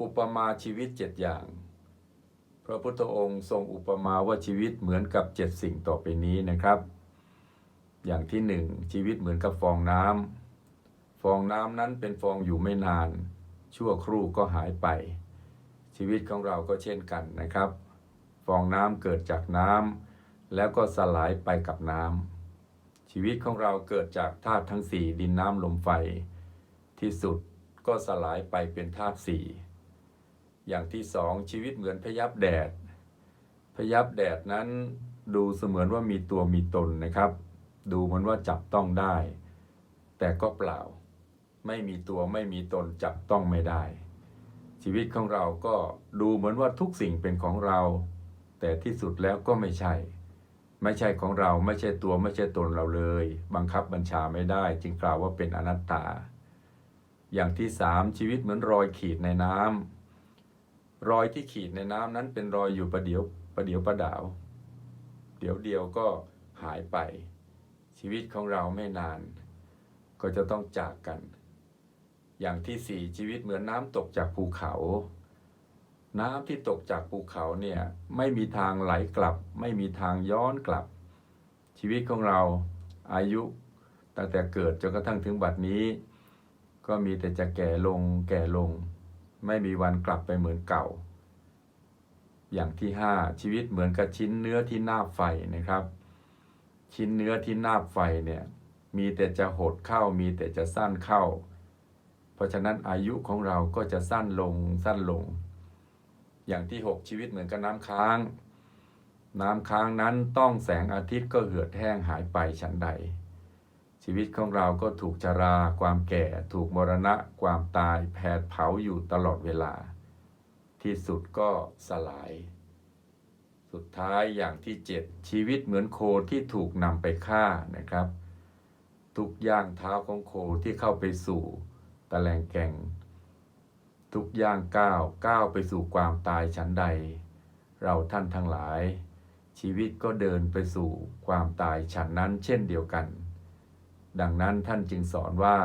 อุปมาชีวิตเจ็ดอย่าง พระพุทธองค์ทรงอุปมาว่าชีวิตเหมือนกับเจ็ดสิ่งต่อไปนี้นะครับ อย่างที่หนึ่งชีวิตเหมือนกับฟองน้ำฟองน้ำนั้นเป็นฟองอยู่ไม่นาน ชั่วครู่ก็หายไป ชีวิตของเราก็เช่นกันนะครับ ฟองน้ำเกิดจากน้ำแล้วก็สลายไปกับน้ำชีวิตของเราเกิดจากธาตุทั้งสี่ดินน้ำลมไฟ ที่สุดก็สลายไปเป็นธาตุสี่ อย่างที่สองชีวิตเหมือนพยับแดด พยับแดดนั้นดูเสมือนว่ามีตัวมีตนนะครับ ดูเหมือนว่าจับต้องได้ แต่ก็เปล่า ไม่มีตัวไม่มีตนจับต้องไม่ได้ ชีวิตของเราก็ดูเหมือนว่าทุกสิ่งเป็นของเรา แต่ที่สุดแล้วก็ไม่ใช่ ไม่ใช่ของเราไม่ใช่ตัวไม่ใช่ตนเราเลย บังคับบัญชาไม่ได้ จึงกล่าวว่าเป็นอนัตตา อย่างที่สามชีวิตเหมือนรอยขีดในน้ำ รอยที่ขีดในน้ำนั้นเป็นรอยอยู่ประเดี๋ยวประเดี๋ยวประดาว เดี๋ยวเดียวก็หายไป ชีวิตของเราไม่นาน ก็จะต้องจากกัน อย่างที่สี่ชีวิตเหมือนน้ำตกจากภูเขา น้ำที่ตกจากภูเขาเนี่ยไม่มีทางไหลกลับ ไม่มีทางย้อนกลับ ชีวิตของเราอายุตั้งแต่เกิดจนกระทั่งถึงบัดนี้ ก็มีแต่จะแก่ลงแก่ลง ไม่มีวันกลับไปเหมือนเก่า อย่างที่ห้าชีวิตเหมือนกับชิ้นเนื้อที่หน้าบไฟนะครับ ชิ้นเนื้อที่หน้าบไฟเนี่ยมีแต่จะหดเข้ามีแต่จะสั้นเข้า เพราะฉะนั้นอายุของเราก็จะสั้นลงสั้นลง อย่างที่หกชีวิตเหมือนกับน้ำค้าง น้ำค้างนั้นต้องแสงอาทิตย์ก็เหือดแห้งหายไปฉันใด ชีวิตของเราก็ถูกชรา ความแก่ ถูกมรณะ ความตาย แผดเผาอยู่ตลอดเวลา ที่สุดก็สลาย สุดท้ายอย่างที่เจ็ดชีวิตเหมือนโคที่ถูกนำไปฆ่านะครับ ทุกย่างเท้าของโคที่เข้าไปสู่ตะแลงแก่ง ทุกย่างก้าวก้าวไปสู่ความตายฉันใด เราท่านทั้งหลาย ชีวิตก็เดินไปสู่ความตายฉันนั้นเช่นเดียวกัน ดังนั้นท่านจึงสอนว่า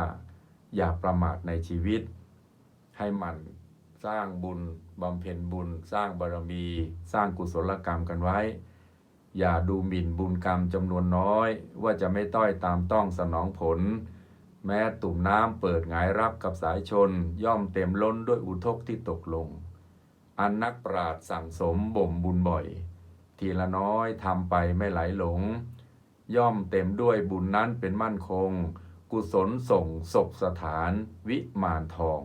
อย่าประมาทในชีวิต ให้มันสร้างบุญบำเพ็ญบุญ สร้างบารมี สร้างกุศลกรรมกันไว้ อย่าดูหมิ่นบุญกรรมจำนวนน้อย ว่าจะไม่ต้อยตามต้องสนองผล แม้ตุ่มน้ำเปิดหงายรับกับสายชน ย่อมเต็มล้นด้วยอุทกที่ตกลง อันนักปราดสั่งสมบ่มบุญบ่อย ทีละน้อยทำไปไม่ไหลหลง ย่อมเต็มด้วยบุญนั้นเป็นมั่นคง กุศลส่งศพสถานวิมานทอง